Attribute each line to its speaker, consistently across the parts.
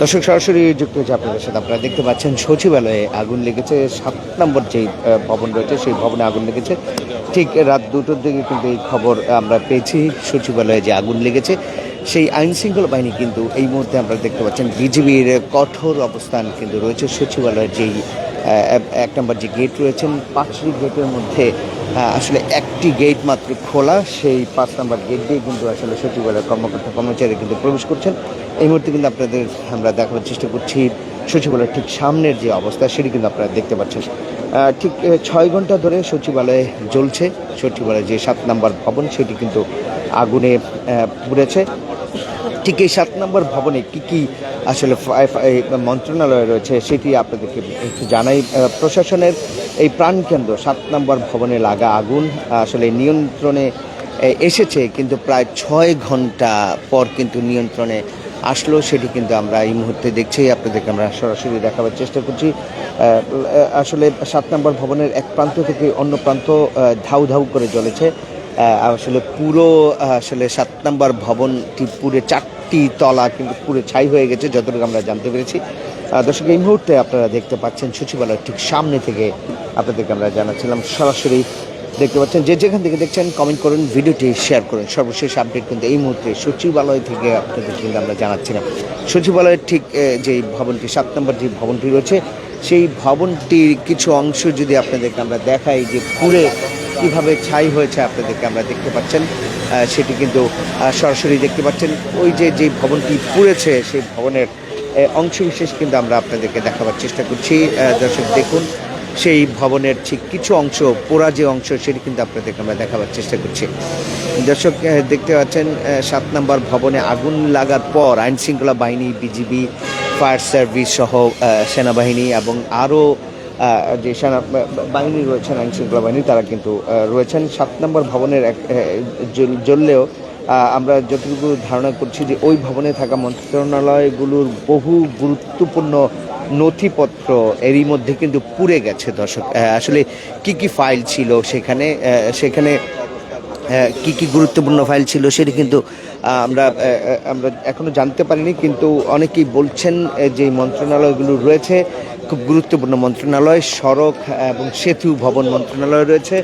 Speaker 1: দর্শক, সরাসরি যুক্ত হয়েছে আপনাদের সাথে। আপনারা দেখতে পাচ্ছেন, সচিবালয়ে আগুন লেগেছে। সাত নম্বর যেই ভবন রয়েছে, সেই ভবনে আগুন লেগেছে। ঠিক রাত দুটোর দিকে কিন্তু এই খবর আমরা পেয়েছি, সচিবালয়ে যে আগুন লেগেছে। সেই আইন শৃঙ্খলা বাহিনী কিন্তু এই মুহূর্তে আমরা দেখতে পাচ্ছেন, বিজিবির কঠোর অবস্থান কিন্তু রয়েছে। সচিবালয়ের যেই এক নম্বর যে গেট রয়েছেন, পাঁচটি গেটের মধ্যে আসলে আসলে একটি গেট মাত্র খোলা, সেই পাঁচ নাম্বার গেট দিয়ে কিন্তু আসলে সচিবালয়ের কর্মকর্তা কর্মচারী কিন্তু প্রবেশ করছেন। এই মুহূর্তে কিন্তু আপনাদের আমরা দেখানোর চেষ্টা করছি, সচিবালয়ের ঠিক সামনের যে অবস্থা সেটি কিন্তু আপনারা দেখতে পাচ্ছেন। ঠিক ছয় ঘণ্টা ধরে সচিবালয়ে জ্বলছে। সচিবালয়ের যে সাত নাম্বার ভবন সেটি কিন্তু আগুনে পুড়েছে। ঠিক এই সাত নম্বর ভবনে কি কি আসলে মন্ত্রণালয় রয়েছে সেটি আপনাদেরকে একটু জানাই। প্রশাসনের এই প্রাণকেন্দ্র সাত নম্বর ভবনে লাগা আগুন আসলে নিয়ন্ত্রণে এসেছে কিন্তু প্রায় ছয় ঘণ্টা পর কিন্তু নিয়ন্ত্রণে আসলো। সেটি কিন্তু আমরা এই মুহূর্তে দেখছি। আপনাদেরকে আমরা সরাসরি দেখাবার চেষ্টা করছি। আসলে সাত নম্বর ভবনের এক প্রান্ত থেকে অন্য প্রান্ত ধাউ ধাউ করে জ্বলেছে। আসলে পুরো আসলে সাত নম্বর ভবনটি পুরে চারটি তলা কিন্তু পুরো ছাই হয়ে গেছে, যতটুকু আমরা জানতে পেরেছি। দর্শক, এই মুহূর্তে আপনারা দেখতে পাচ্ছেন সচিবালয়ের ঠিক সামনে থেকে আপনাদেরকে আমরা জানাচ্ছিলাম, সরাসরি দেখতে পাচ্ছেন। যে যেখান থেকে দেখছেন কমেন্ট করুন, ভিডিওটি শেয়ার করুন। সর্বশেষ আপডেট কিন্তু এই মুহূর্তে সচিবালয় থেকে আপনাদের কিন্তু আমরা জানাচ্ছিলাম। সচিবালয়ের ঠিক যে ভবনটি, সাত নম্বর যে ভবনটি রয়েছে, সেই ভবনটির কিছু অংশ যদি আপনাদেরকে আমরা দেখাই যে পুরে কীভাবে ছাই হয়েছে আপনাদেরকে আমরা দেখতে পাচ্ছেন সেটি কিন্তু সরাসরি দেখতে পাচ্ছেন। ওই যে যে ভবনটি পুড়েছে, সেই ভবনের অংশ বিশেষ কিন্তু আমরা আপনাদেরকে দেখাবার চেষ্টা করছি। দর্শক দেখুন, সেই ভবনের ঠিক কিছু অংশ, পোড়া যে অংশ, সেটি কিন্তু আপনাদেরকে আমরা দেখাবার চেষ্টা করছি। দর্শক দেখতে পাচ্ছেন সাত নম্বর ভবনে আগুন লাগার পর আইনশৃঙ্খলা বাহিনী, বিজিবি, ফায়ার সার্ভিস সহ সেনাবাহিনী এবং আরও যে সেনা বাহিনী রয়েছেন আইন শৃঙ্খলা বাহিনী, তারা কিন্তু রয়েছেন। সাত নম্বর ভবনের এক জ্বললেও আমরা যতটুকু ধারণা করছি যে ওই ভবনে থাকা মন্ত্রণালয়গুলোর বহু গুরুত্বপূর্ণ নথিপত্র এরই মধ্যে কিন্তু পুড়ে গেছে, দর্শক। আসলে কি কি ফাইল ছিল সেখানে সেখানে কি কি গুরুত্বপূর্ণ ফাইল ছিল সেটি কিন্তু আমরা আমরা এখনও জানতে পারিনি, কিন্তু অনেকেই বলছেন যে মন্ত্রণালয়গুলো রয়েছে। খুব গুরুত্বপূর্ণ মন্ত্রণালয়, সড়ক এবং সেতু ভবন মন্ত্রণালয় রয়েছে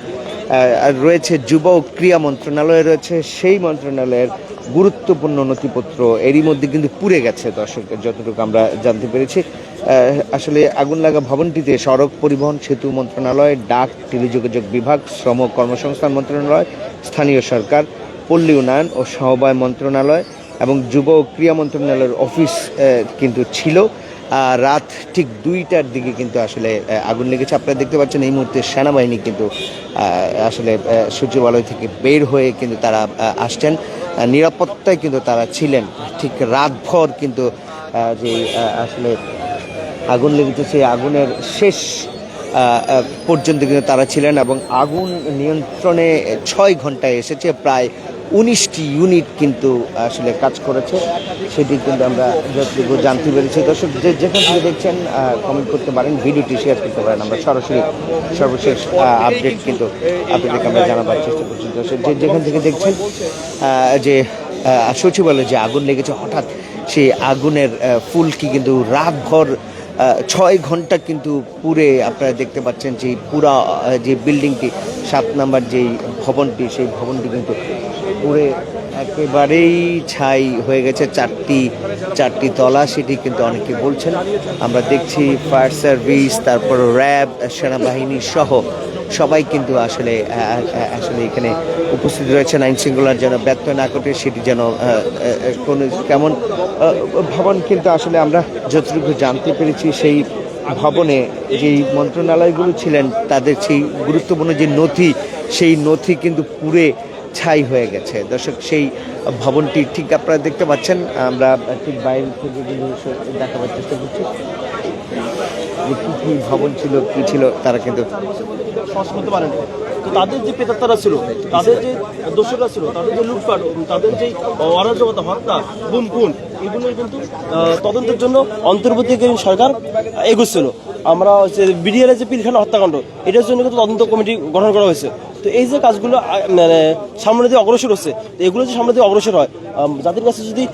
Speaker 1: আর রয়েছে যুব ও ক্রীড়া মন্ত্রণালয় রয়েছে। সেই মন্ত্রণালয়ের গুরুত্বপূর্ণ নথিপত্র এরই মধ্যে কিন্তু পুড়ে গেছে দর্শক যতটুকু আমরা জানতে পেরেছি। আসলে আগুন লাগা ভবনটিতে সড়ক পরিবহন, সেতু মন্ত্রণালয়, ডাক, টেলিযোগাযোগ বিভাগ, শ্রম কর্মসংস্থান মন্ত্রণালয়, স্থানীয় সরকার, পল্লী উন্নয়ন ও সমবায় মন্ত্রণালয় এবং যুব ও ক্রীড়া মন্ত্রণালয়ের অফিস কিন্তু ছিল। রাত ঠিক দুইটার দিকে কিন্তু আসলে আগুন লেগেছে। আপনারা দেখতে পাচ্ছেন এই মুহূর্তে সেনাবাহিনী কিন্তু আসলে সচিবালয় থেকে বের হয়ে কিন্তু তারা আসছেন। নিরাপত্তায় কিন্তু তারা ছিলেন। ঠিক রাতভর কিন্তু যে আসলে আগুন লেগেছে, সেই আগুনের শেষ পর্যন্ত কিন্তু তারা ছিলেন এবং আগুন নিয়ন্ত্রণে ছয় ঘন্টায় এসেছে। প্রায় উনিশটি ইউনিট কিন্তু আসলে কাজ করেছে। সেটি কিন্তু আমরা যতটুকু জানতে পেরেছি। দর্শক, যে যেখান থেকে দেখছেন কমেন্ট করতে পারেন, ভিডিওটি শেয়ার করতে পারেন। আমরা সরাসরি সর্বশেষ আপডেট কিন্তু আপনাদেরকে আমরা জানাবার চেষ্টা করছি। দর্শক, যে যেখান থেকে দেখছেন যে সচিবালয়ে যে আগুন লেগেছে, হঠাৎ সেই আগুনের ফুলকি কিন্তু রাতভর ছয় ঘণ্টা কিন্তু পুরে আপনারা দেখতে পাচ্ছেন যে পুরা যে বিল্ডিংটি সাত নাম্বার যেই ভবনটি, সেই ভবনটি কিন্তু পুরে একেবারেই ছাই হয়ে গেছে চারটি চারটি তলা, সেটি কিন্তু অনেকে বলছেন। আমরা দেখছি ফায়ার সার্ভিস, তারপর র্যাব, সেনাবাহিনী সহ সবাই কিন্তু আসলে আসলে এখানে উপস্থিত রয়েছেন। আইন শৃঙ্খলার যেন ব্যর্থ না ঘটে, সেটি যেন কোনো কেমন ভবন কিন্তু আসলে আমরা যতটুকু জানতে পেরেছি, সেই ভবনে যেই মন্ত্রণালয়গুলো ছিলেন, তাদের সেই গুরুত্বপূর্ণ যে নথি, সেই নথি কিন্তু পুরে ছাই হয়ে গেছে। দর্শক, সেই ভবনটি ঠিক আপনারা দেখতে পাচ্ছেন। আমরা ঠিক বাইরে থেকে দেখাবার চেষ্টা করছি যে কী কী ভবন ছিল, কী ছিল, তারা কিন্তু
Speaker 2: তাদের যে পেতাত্তারা ছিল, তাদের যে দোষরা ছিল, তাদের যে লুটপাট, তাদের যে অরাজকতা, হত্যা গুম খুন এগুলো কিন্তু তদন্তের জন্য অন্তর্বর্তীকালীন সরকার এগোচ্ছিল। আমরা হচ্ছে বিডিআর যে পিলখানা হত্যাকাণ্ড, এটার জন্য কিন্তু তদন্ত কমিটি গঠন করা হয়েছে। তো এই যে কাজগুলো মানে সামনে দিয়ে অগ্রসর হচ্ছে, তো এগুলো যে সামনে দিয়ে অগ্রসর হয় যাদের কাছে যদি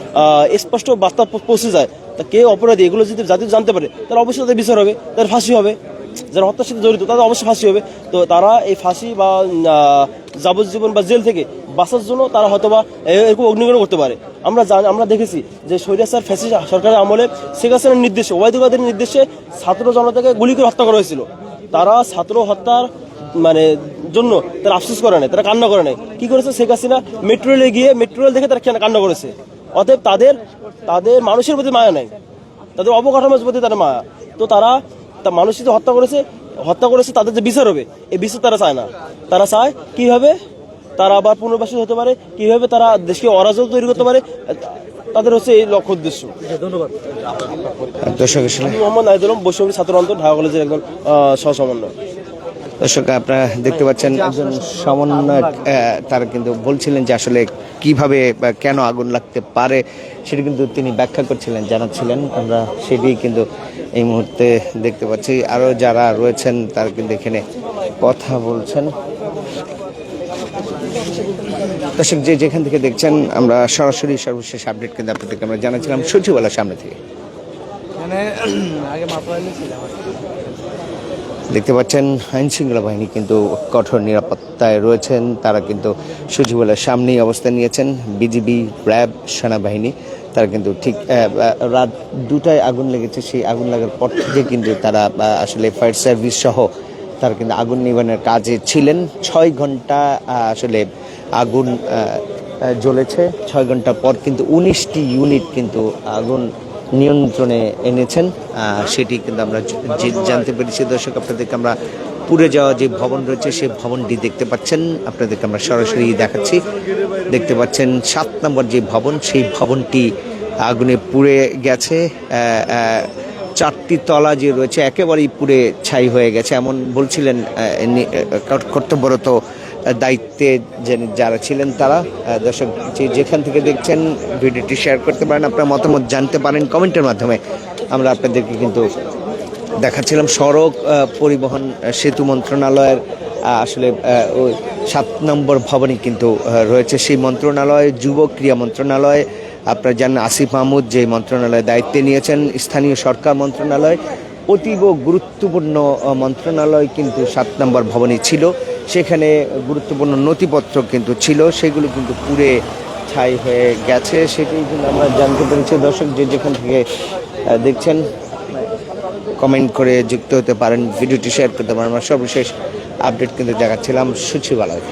Speaker 2: স্পষ্ট বার্তা পৌঁছে যায়, তা কে অপরাধী? এগুলো যদি জাতি জানতে পারে, তাহলে অবশ্যই তাদের বিচার হবে, তাদের ফাঁসি হবে। যারা হত্যার সাথে জড়িত, তাদের অবশ্যই ফাঁসি হবে। তো তারা এই ফাঁসি বা যাবজ্জীবন বা জেল থেকে বাঁচার জন্য তারা হয়তো বা এরকম অগ্নিগ্রহণ করতে পারে। আমরা আমরা দেখেছি যে সৈরা স্যার ফ্যাসি সরকারের আমলে শেখ হাসিনার নির্দেশে ওবায়দুল্লাদের নির্দেশে ছাত্র জনতাকে গুলি করে হত্যা করা হয়েছিল। তারা ছাত্র হত্যার মানে জন্য তারা আফসোস করে নাই, তারা কান্না করে নাই। কি করেছে শেখ হাসিনা? মেট্রো রেলে গিয়ে মেট্রো রেল দেখে তারা কেন কান্না করেছে? অতএব তাদের তাদের মানুষের প্রতি মায়া নাই। তাদের অবকাঠামোর প্রতি তাদের মায়া। তো তারা, তা মানুষ হত্যা করেছে হত্যা করেছে তাদের যে বিচার হবে, এই বিচার তারা চায় না। তারা চায়, কীভাবে? তারা আবার পুনর্বাসিত হতে পারে কীভাবে তারা দেশকে অরাজক তৈরি করতে পারে তাদের হচ্ছে এই লক্ষ্য উদ্দেশ্য। ধন্যবাদ।
Speaker 1: দর্শক
Speaker 2: মোহাম্মদ নাহিদুলম বৈশ্বরী ছাত্র অন্তর ঢাকা কলেজের একজন সহ সমন্বয়
Speaker 1: দর্শক আপনারা দেখতে পাচ্ছেন একজন সমন্বয়ক তারা কিন্তু বলছিলেন যে আসলে কীভাবে কেন আগুন লাগতে পারে সেটি কিন্তু তিনি ব্যাখ্যা করছিলেন জানাচ্ছিলেন। আমরা সেটি কিন্তু এই মুহূর্তে দেখতে পাচ্ছি। আরও যারা রয়েছেন তারা কিন্তু এখানে কথা বলছেন। দর্শক যে যেখান থেকে দেখছেন আমরা সরাসরি সর্বশেষ আপডেট কিন্তু আপনাদেরকে আমরা জানাচ্ছিলাম সচিবালয়ের সামনে থেকে।
Speaker 3: মানে
Speaker 1: দেখতে পাচ্ছেন আইন শৃঙ্খলা বাহিনী কিন্তু কঠোর নিরাপত্তায় রয়েছেন। তারা কিন্তু সচিবালয়ের সামনেই অবস্থান নিয়েছেন। বিজিবি র্যাব সেনাবাহিনী তারা কিন্তু ঠিক রাত দুটায় আগুন লেগেছে। সেই আগুন লাগার পর থেকে কিন্তু তারা আসলে ফায়ার সার্ভিস সহ তারা কিন্তু আগুন নিবানোর কাজে ছিলেন। ছয় ঘণ্টা আসলে আগুন জ্বলেছে। ছয় ঘণ্টা পর কিন্তু উনিশটি ইউনিট কিন্তু আগুন নিয়ন্ত্রণে এনেছেন। সেটি কিন্তু আমরা জানতে পেরেছি। দর্শক, আপনাদেরকে আমরা পুড়ে যাওয়া যে ভবন রয়েছে সেই ভবনটি দেখতে পাচ্ছেন। আপনাদেরকে আমরা সরাসরি দেখাচ্ছি। দেখতে পাচ্ছেন সাত নম্বর যে ভবন, সেই ভবনটি আগুনে পুড়ে গেছে। চারটি তলা যে রয়েছে, একেবারেই পুড়ে ছাই হয়ে গেছে। এমন বলছিলেন কর্তব্যরত দায়িত্বে যারা ছিলেন তারা দর্শক যেখান থেকে দেখছেন, ভিডিওটি শেয়ার করতে পারেন, আপনার মতামত জানতে পারেন কমেন্টের মাধ্যমে। আমরা আপনাদেরকে কিন্তু দেখাচ্ছিলাম সড়ক পরিবহন সেতু মন্ত্রণালয়ের আসলে ওই সাত নম্বর ভবনে কিন্তু রয়েছে। সেই মন্ত্রণালয়, যুব ক্রিয়া মন্ত্রণালয়, আপনারা জানেন আসিফ মাহমুদ যে মন্ত্রণালয়ে দায়িত্বে নিয়েছেন, স্থানীয় সরকার মন্ত্রণালয়, অতীব গুরুত্বপূর্ণ মন্ত্রণালয় কিন্তু সাত নম্বর ভবনে ছিল। সেখানে গুরুত্বপূর্ণ নথিপত্র কিন্তু ছিল, সেগুলো কিন্তু পুড়ে ছাই হয়ে গেছে। সেটি কিন্তু আমরা জানতে পেরেছি। দর্শক, যে যেখান থেকে দেখছেন কমেন্ট করে যুক্ত হতে পারেন, ভিডিওটি শেয়ার করতে পারেন। আমরা সর্বশেষ আপডেট কিন্তু দেখাচ্ছিলাম সচিবালয়।